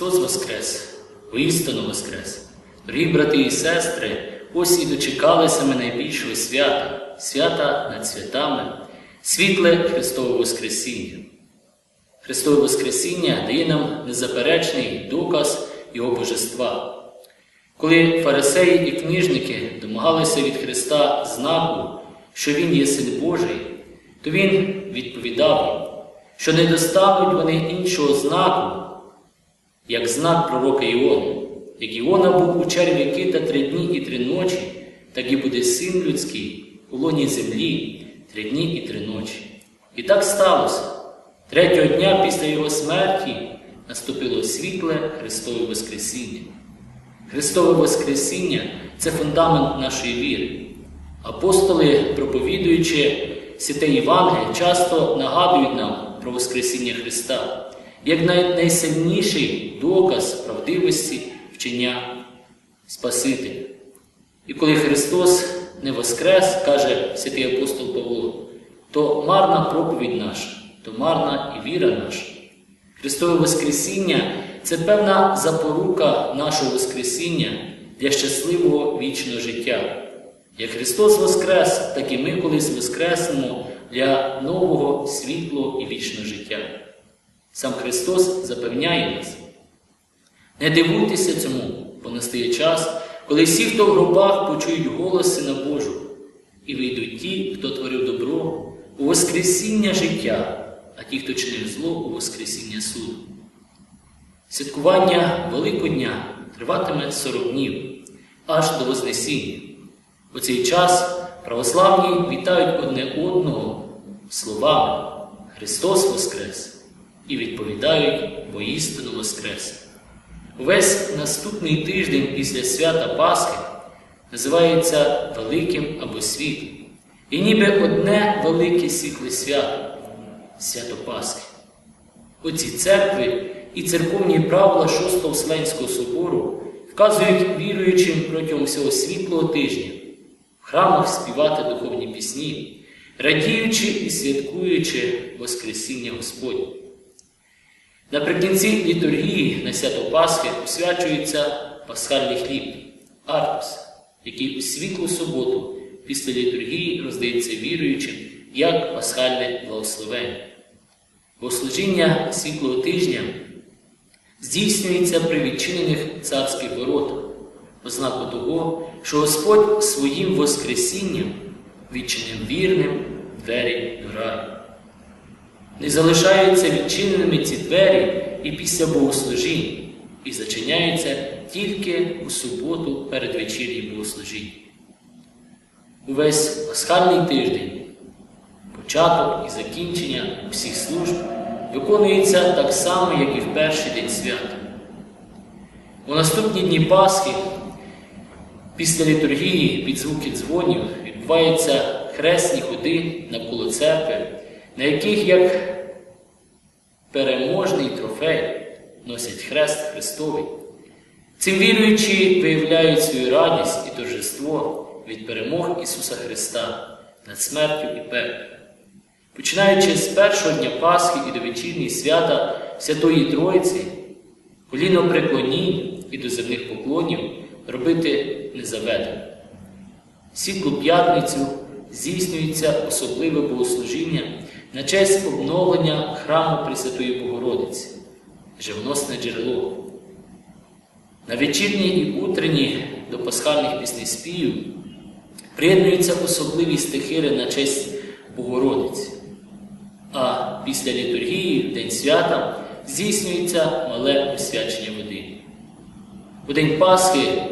Христос Воскрес, воістину Воскрес. Дорогі брати і сестри, ось і дочекалися ми найбільшого свята, свята над святами, світле Христове Воскресіння. Христове Воскресіння дає нам незаперечний доказ Його божества. Коли фарисеї і книжники домагалися від Христа знаку, що Він є син Божий, то Він відповідав їм, що не достануть вони іншого знаку, як знак пророка Іона. Як Іона був у черві кита три дні і три ночі, так і буде син людський у лоні землі три дні і три ночі. І так сталося. Третього дня після Його смерті наступило світле Христове Воскресіння. Христове Воскресіння це фундамент нашої віри. Апостоли, проповідуючи святе Євангеліє, часто нагадують нам про Воскресіння Христа як найсильніший доказ правдивості вчення Спасителя. І коли Христос не воскрес, каже святий апостол Павло, то марна проповідь наша, то марна і віра наша. Христове Воскресіння це певна запорука нашого Воскресіння для щасливого вічного життя. Як Христос Воскрес, так і ми колись воскреснемо для нового світлого і вічного життя. Сам Христос запевняє нас. Не дивуйтеся цьому, бо настає час, коли всі, хто в гробах, почують голос Сина Божого, і вийдуть ті, хто творив добро, у Воскресіння життя, а ті, хто чинив зло, у Воскресіння суду. Святкування Великодня триватиме 40 днів, аж до Вознесіння. У цей час православні вітають одне одного словами Христос Воскрес і відповідають воістину Воскрес. Увесь наступний тиждень після свята Пасхи називається Великим або Світлим. І ніби одне велике світле свято свято Пасхи. Оці церкви і церковні правила Шостого Вселенського собору вказують віруючим протягом всього світлого тижня в храмах співати духовні пісні, радіючи і святкуючи Воскресіння Господнє. Наприкінці літургії на свято Пасхи освячується пасхальний хліб, артус, який у світлу суботу після літургії роздається віруючим як пасхальне благословення. Богослужіння світлого тижня здійснюється при відчинених царських воротах, ознаку того, що Господь своїм Воскресінням відчинив вірним двері до раю. Не залишаються відчиненими ці двері і після богослужінь, і зачиняються тільки у суботу перед вечірнім богослужінням. Увесь пасхальний тиждень, початок і закінчення всіх служб виконується так само, як і в перший день свята. У наступні дні Пасхи, після літургії під звуки дзвонів, відбуваються хресні ходи навколо церкви, на яких як переможний трофей носять хрест Христовий. Цим віруючі виявляють свою радість і торжество від перемог Ісуса Христа над смертю і пеклом. Починаючи з першого дня Пасхи і до вечірньої свята Святої Троїці, коліно преклонінь і до земних поклонів робити не заведено. Світлу п'ятницю здійснюється особливе богослужіння на честь обновлення храму Пресвятої Богородиці, живоносне джерело. На вечірній і утренні до пасхальних піснеспівів приєднуються особливі стихири на честь Богородиці. А після літургії, в День свята, здійснюється мале освячення води. У День Пасхи,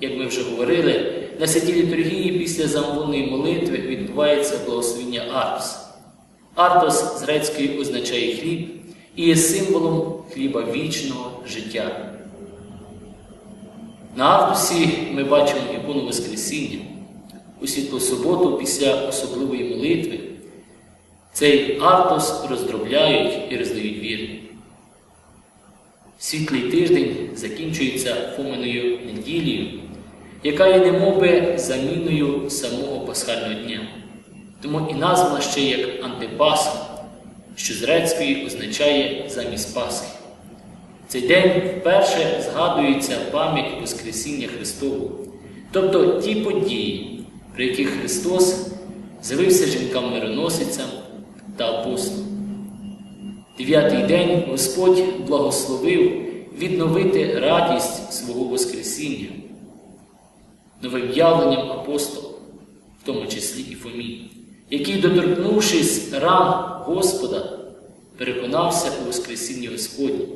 як ми вже говорили, на святій літургії після замовної молитви відбувається благословення Артос. Артос з грецької означає хліб і є символом хліба вічного життя. На Артусі ми бачимо ікону Воскресіння. У світлу суботу після особливої молитви цей артос роздробляють і роздають вірні. Світлий тиждень закінчується Фоминою неділею, яка є немовби заміною самого пасхального дня. Тому і названа ще як антипасха, що з грецької означає замість Пасхи. цей день вперше згадується пам'ять Воскресіння Христового, тобто ті події, при яких Христос з'явився жінкам-мироносицям та апостолам. Дев'ятий день Господь благословив відновити радість свого Воскресіння новим явленням апостолів, в тому числі і Фомі, який, доторкнувшись ран Господа, переконався у Воскресінні Господні.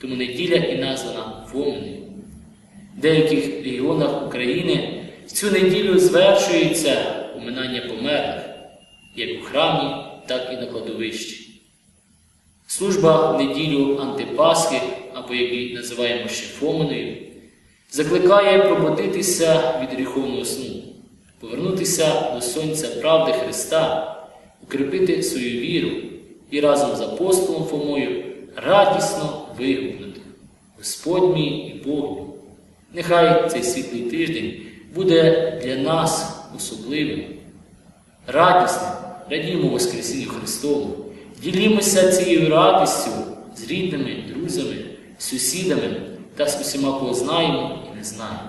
Тому неділя і названа Фоминою. В деяких регіонах України в цю неділю звершується поминання померлих, як у храмі, так і на кладовищі. Служба в неділю Антипасхи, або як її називаємо ще Фоминою, закликає пробудитися від гріховного сну, повернутися до Сонця правди Христа, укріпити свою віру і разом з апостолом Фомою радісно вигукнути Господь мій і Бог мій. Нехай цей світлий тиждень буде для нас особливим, радісним, радімо Воскресінню Христову, ділімося цією радістю з рідними, друзями, сусідами та з усіма, кого знаємо і не знаємо.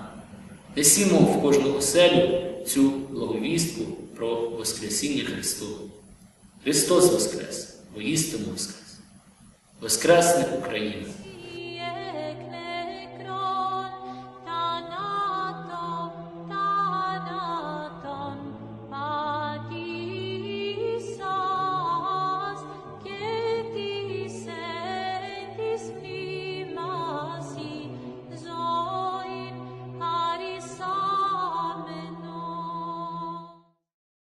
Несімо в кожну оселю цю благовістку про Воскресіння Христове. Христос Воскрес, воістину Воскрес! Воскресне Україна!